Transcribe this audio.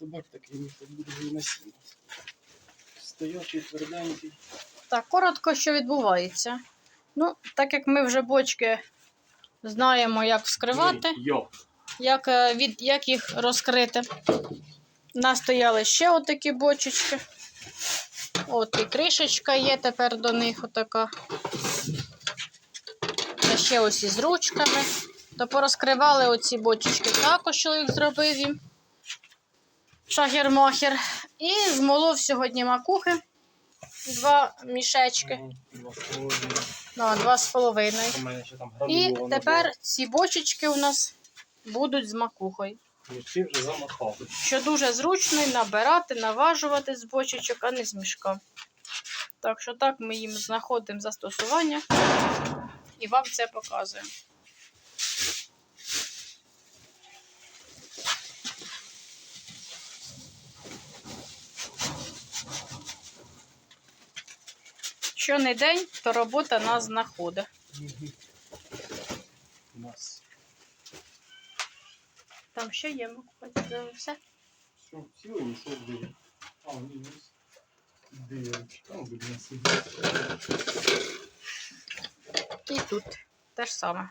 табак такий міхот буде і насіння. Стоячий, тверденький. Так, коротко, що відбувається. Ну, так як ми вже бочки знаємо, як вскривати, як, е, від, як їх розкрити. У нас стояли ще отакі бочечки. От і кришечка є тепер до них отака. Та ще ось із ручками. То порозкривали оці бочечки також, чоловік зробив їм. Шагер-махер. І змолов сьогодні макухи. Два мішечки. Мгм, Два з половиною. Ну, два з половиною. У мене ще там І тепер ці бочечки у нас будуть з макухою. Що дуже зручно набирати, наважувати з бочечок, а не з мішка. Так що так ми їм знаходимо застосування і вам це показуємо. Що не день, то робота нас знаходить. Там ще є макуха, це все. все, цілий мішок диви. А, ні, ось. Там буде насіння. І тут те ж саме.